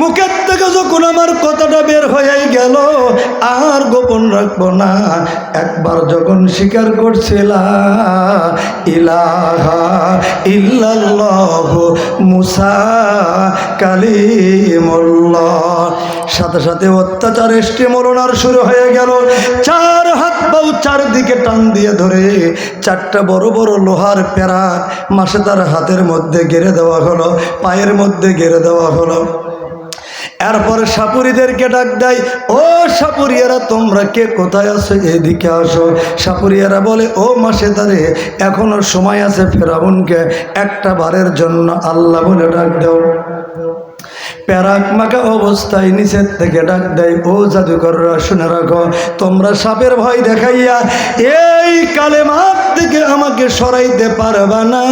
মুখের থেকে যখন আমার কথাটা বের হয়ে গেল, আর গোপন রাখব না, একবার যখন স্বীকার করছিলা, ইলাহা ইল্লাল্লাহ মুসা কালিমুল্লাহ। সাথে সাথে অত্যাচার স্টিমলনার শুরু হয়ে গেল। চার হাত পাও চারদিকে টান দিয়ে ধরে, চারটা বড় বড় লোহার প্যারা মাসে তার হাতের মধ্যে গেড়ে দেওয়া হলো, পায়ের মধ্যে গেড়ে দেওয়া হলো। এরপর সাপুরিদেরকে ডাক দেয়, ও সাপুরিয়ারা, তোমরা কে? কোথায় আসো এদিকে আসো। সাপুরিয়ারা বলে, ও মাসে তারে এখনও সময় আছে ফেরাউনকে একটা বারের জন্য আল্লাহ বলে ডাক দাও। প্যারাক মাখা অবস্থায় নিচের থেকে ডাক দেয়, ও জাদুকররা, শুনে রাখো, তোমরা সাপের ভয় দেখাইয়া এই কালে মাপ থেকে আমাকে সরাইতে পারবা না।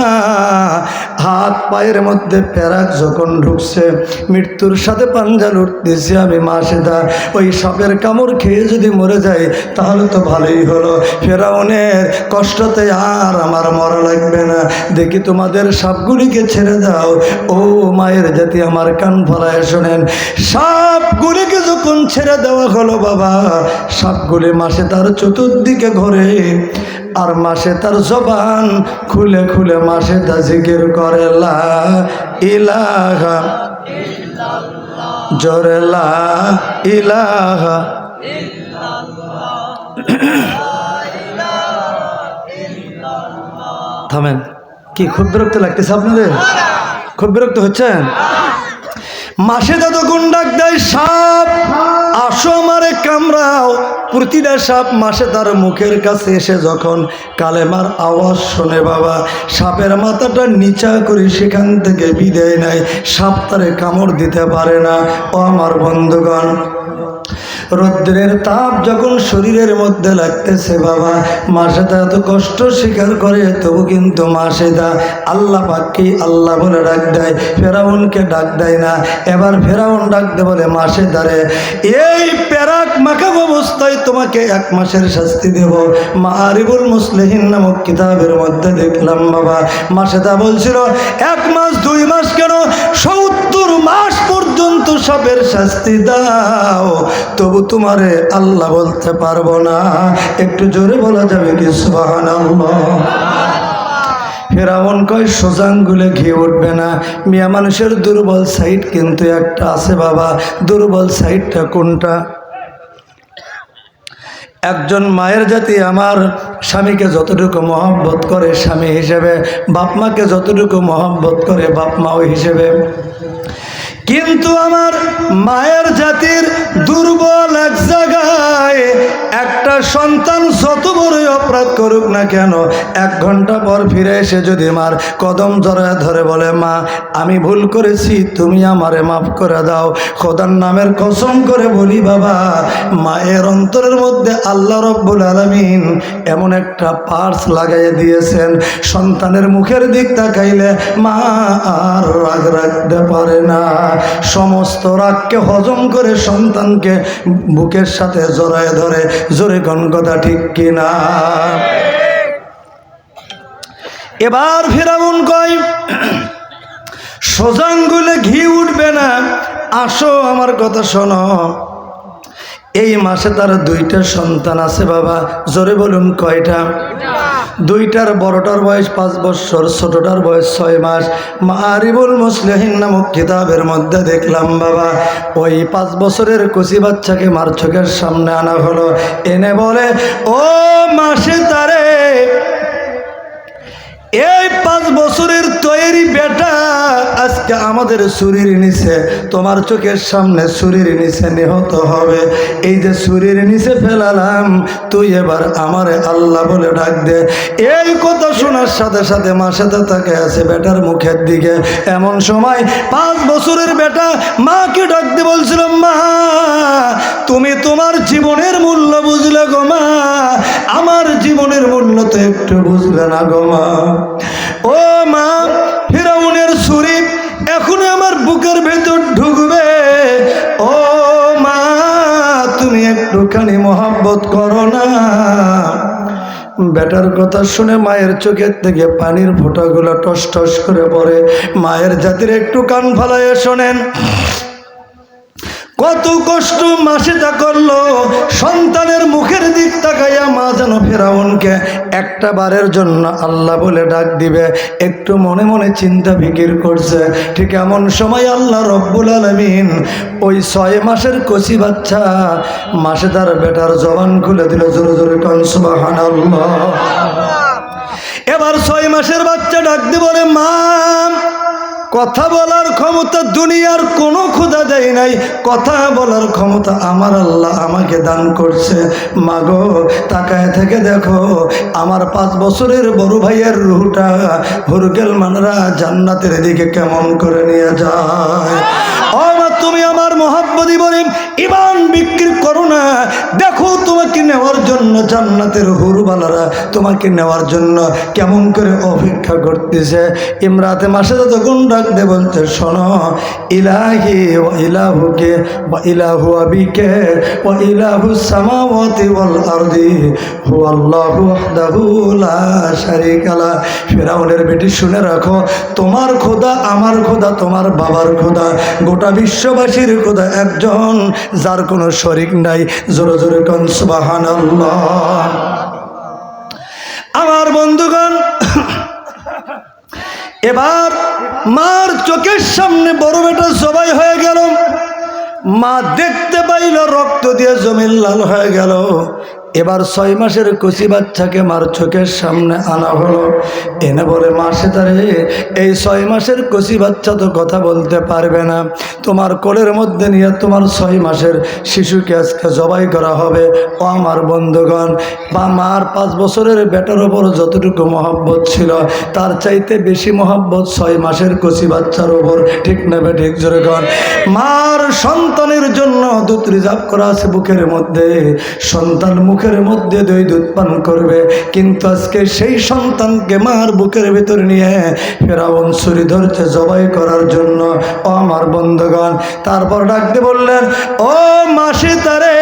হাত পায়ের মধ্যে প্যারাক যখন ঢুকছে, মৃত্যুর সাথে পাঞ্জা লুটতেছি আমি মাসেদা। ওই সাপের কামড় খেয়ে যদি মরে যায়, তাহলে তো ভালোই হলো। ফেরাউনের কষ্টতে আর আমার মরা লাগবে না। দেখি তোমাদের সাপগুলিকে ছেড়ে দাও। ও মায়ের জাতি, আমার কান ফলায় শোনেন, সাপগুলিকে যখন ছেড়ে দেওয়া হলো বাবা, সাপগুলি মাসে তার চতুর্দিকে ঘরে আর মাসে তার জবান খুলে খুলে মাসে তা জিকির করে ইলাহা জোরে ইলাহা থামেন, কি খুব বিরক্ত লাগতেছে আপনাদের? খুব বিরক্ত হচ্ছেন? মাসে যতক্ষণ গুন্ডাক দেয় সাপ, আসো আমারে কামড়াও। প্রতিটা সাপ মাসে তার মুখের কাছে এসে যখন কালেমার আওয়াজ শোনে, বাবা, সাপের মাথাটা নিচা করে সেখান থেকে বিদায় নেয়। সাপ তারে কামড় দিতে পারে না। ও আমার বন্ধুগণ রৌদ্রের তাপ যখন শরীরের মধ্যে লাগতেছে বাবা মাসেদা এত কষ্ট স্বীকার করে, তবু কিন্তু মাসেদা আল্লাহ পাককে আল্লাহ বলে ডাক দেয়, ফেরাউনকে ডাক দেয় না। এবার ফেরাউন ডাকতে বলে মাসেদারে এই প্যারাক মাখা অবস্থায় তোমাকে এক মাসের শাস্তি দেব। মা আরিবুল মুসলিহিন নামক কিতাবের মধ্যে দেখলাম বাবা। মাসেদা বলছিল, এক মাস, দুই মাস কেন? সত্তর মাস পর্যন্ত সবের শাস্তি দাও। তবু তোমারে আল্লাহ বলতে পারব না। একটু জোরে বলা যাবে কি? সুবাহান ফেরামন কয়, সোজাঙ্গুলে ঘি উঠবে না। মিয়া মানুষের দুর্বল সাইড কিন্তু একটা আছে বাবা। দুর্বল সাইডটা কোনটা? একজন মায়ের জাতি আমার স্বামীকে যতটুকু মহব্বত করে স্বামী হিসেবে, বাপ মাকে যতটুকু মহব্বত করে বাপ মাও হিসেবে। কিন্তু আমার মায়ের জাতির দুর্বল এক জায়গায় একটা সন্তান যত বড়ই অপরাধ করুক না কেন, এক ঘণ্টা পর ফিরে এসে যদি মার কদম জড়ায় ধরে বলে, মা, আমি ভুল করেছি, তুমি আমারে মাফ করে দাও। খোদার নামের কসম করে বলি, বাবা, মায়ের অন্তরের মধ্যে আল্লাহ রব্বুল আলমিন এমন একটা পার্স লাগাইয়ে দিয়েছেন। সন্তানের মুখের দিক তাকাইলে মা আর রাগ রাখতে পারে না। সমস্ত রাগকে হজম করে সন্তানকে বুকের সাথে জড়ায় ধরে, জোরে কোন কথা ঠিক কিনা। এবার ফেরাউন কয় সোজাঙ্গুলে ঘি উঠবে না আসো আমার কথা শোনো। এই মাসে তার দুইটা সন্তান আছে বাবা। জোরে বলুন কয়টা? দুইটার বড়টার বয়স পাঁচ বছর, ছোটটার বয়স ছয় মাস। মারিবুল মুসলিহীন নামক কিতাবের মধ্যে দেখলাম বাবা, ওই পাঁচ বছরের কচি বাচ্চাকে মার চোখের সামনে আনা হলো। এনে বলে, ও মাসে তারে, এই পাঁচ বছরের তৈরি বেটা আজকে আমাদের শরীর নিচে, তোমার চোখের সামনে শরীর নিচে নিহত হবে। এই যে শরীর নিচে ফেলালাম, তুই এবার আমারে আল্লাহ বলে ডাক দে। এই কথা শোনার সাথে সাথে মা সাথে তাকে আছে বেটার মুখের দিকে। এমন সময় পাঁচ বছরের বেটা মাকে ডাকতে বলছিল, মা, তুমি তোমার জীবনের মূল্য বুঝলে গো মা। আমার জীবনের মূল্য তো একটু বুঝলে না গো মা। ও মা, ফিরাউনের ছুরি এখন আমার বুকের ভেতর ঢুকবে। ও মা, তুমি একটুখানি মহাব্বত করো না। বেটার কথা শুনে মায়ের চোখের থেকে পানির ফোঁটাগুলো টস টস করে পড়ে। মায়ের জাতির একটু কান ফালাইয়ে শোনেন। কত কষ্ট মাসেটা করল, সন্তানের মুখের দিক তাকাইয়া মা যেন ফেরাউনকে একটা বারের জন্য আল্লাহ বলে ডাক দিবে, একটু মনে মনে চিন্তা ফিকির করছে। ঠিক এমন সময় আল্লাহ রব্বুল আলমিন ওই ছয় মাসের কচি বাচ্চা মাসে তার বেটার জবান খুলে দিল, জোরে জোরে কনসবাহান এবার ছয় মাসের বাচ্চা ডাক দিব রে মা। কথা বলার ক্ষমতা দুনিয়ার কোনো ক্ষুদা দেয় নাই। কথা বলার ক্ষমতা আমার আল্লাহ আমাকে দান করছে। মাগো তাকায় থেকে দেখো আমার পাঁচ বছরের বড় ভাইয়ের রুহটা হুরগেল মানরা জান্নাতের দিকে কেমন করে নিয়ে যায়। তুমি আমার মহাব্বতী বলে ইমান বিক্রি করো না। দেখো তোমাকে নেওয়ার জন্য জান্নাতের হুরবালারা তোমাকে নেওয়ার জন্য কেমন করে অপেক্ষা করতেছে। ইমরাতে মাসে তখন ডাকতে বলতে শোনো, ইলাহি ও ইলাহুকে বা ইলাহু আবিকে ও ইলাহু সামাওয়াতি ওয়াল আরদি হু আল্লাহু ওয়াহদাহু লা শারীকা লা। ফিরাউনের বেটি, শুনে রাখো, তোমার খোদা আমার খোদা, তোমার বাবার খোদা। গোটা বিশ্ববাসীর কোথায় একজন, যার কোনো শরিক নাই। জোরে জোরে কনসবাহান আমার বন্ধুগণ, এবার মার চোখের সামনে বড় বেটা সবাই হয়ে গেল। মা দেখতে পাইল রক্ত দিয়ে জমিন লাল হয়ে গেল। এবার ছয় মাসের কচি বাচ্চাকে মার চোখের সামনে আনা হলো। এনে বলে, মাসে তারে, এই ছয় মাসের কচি বাচ্চা তো কথা বলতে পারবে না। তোমার কোলের মধ্যে নিয়ে তোমার ছয় মাসের শিশুকে আজকে জবাই করা হবে। ও আমার বন্ধুগণ, বা মার পাঁচ বছরের বেটার ওপর যতটুকু মহব্বত ছিল, তার চাইতে বেশি মহব্বত ছয় মাসের কচি বাচ্চার ওপর। ঠিক নেবে ঠিক জোরে গণ মার সন্তানের জন্য দুধ রিজার্ভ করা আছে বুকের মধ্যে। সন্তান মুখের মধ্যে দই দুধ পান করবে। কিন্তু আজকে সেই সন্তানকে মার বুকের ভেতর নিয়ে ফেরাউন ছুরি ধরছে জবাই করার জন্য। ও আমার বন্ধুগণ, তারপর ডাকতে বললেন, ও মাসি তারে,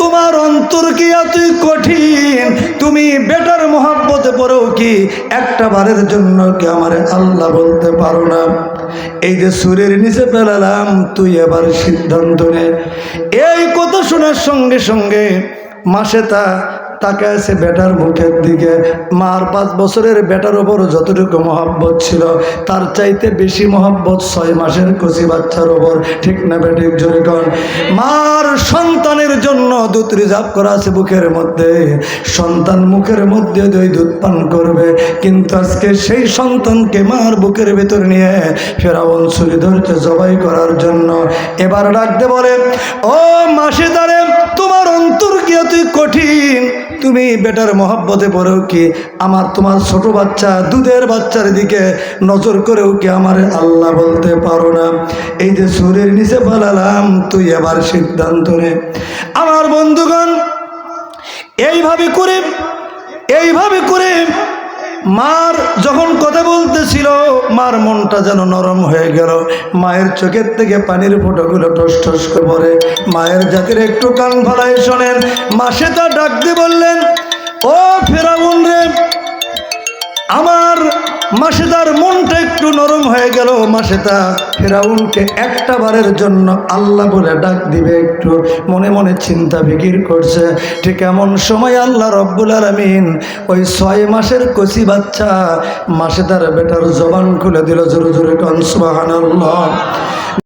তোমার অন্তর কি এতই কঠিন? তুমি বেটার মহাব্বতে পড়েও কি একটা বারের জন্য কি আমার আল্লাহ বলতে পারো না? এই যে সুরের নিচে ফেলালাম তুই এবার সিদ্ধান্ত নে। এই কথা শোনার সঙ্গে সঙ্গে মাসে তা তাকে আছে বেটার মুখের দিকে। মার পাঁচ বছরের বেটার ওপর যতটুকু মহাব্বত ছিল, তার চাইতে বেশি মহাব্বত ছয় মাসের কচি বাচ্চার ওপর। ঠিক না বেঠিক জোরে কর মার সন্তানের জন্য দুধ রিজার্ভ করা আছে বুকের মধ্যে। সন্তান মুখের মধ্যে দই দুধ পান করবে। কিন্তু আজকে সেই সন্তানকে মার বুকের ভেতর নিয়ে ফেরাউন ছুরি ধরতে জবাই করার জন্য এবার ডাকতে বলে, ও মাসে দাঁড়ে তোমার অন্তর কি তুই কঠিন? তুমি বেটার মহব্বতে পড়েও কি আমার তোমার ছোট বাচ্চা, দুধের বাচ্চার দিকে নজর করেও কি আমার আল্লাহ বলতে পারো না? এই যে সুরের নিচে বলালাম, তুই এবার সিদ্ধান্ত নে। আমার বন্ধুগণ, এইভাবে করে এইভাবে করে মার যখন কথা বলতেছিল মার মনটা যেন নরম হয়ে গেল। মায়ের চোখের থেকে পানির ফোটোগুলো টস টস করে পড়ে। মায়ের জাতির একটু কান ভালাই শোনেন। মাসে তা ডাকতে বললেন, ও ফেরাউন রে আমার মাসেদার মনটা একটু নরম হয়ে গেল মাসেদা। ফেরাউনকে একটা বারের জন্য আল্লাহ বলে ডাক দিবে একটু। মনে মনে চিন্তা ফিকির করছে। ঠিক এমন সময় আল্লাহ রব্বুল আলমিন ওই ছয় মাসের কচি বাচ্চা মাসেদার বেটার জবান খুলে দিল জোরে জোরে কনসবাহান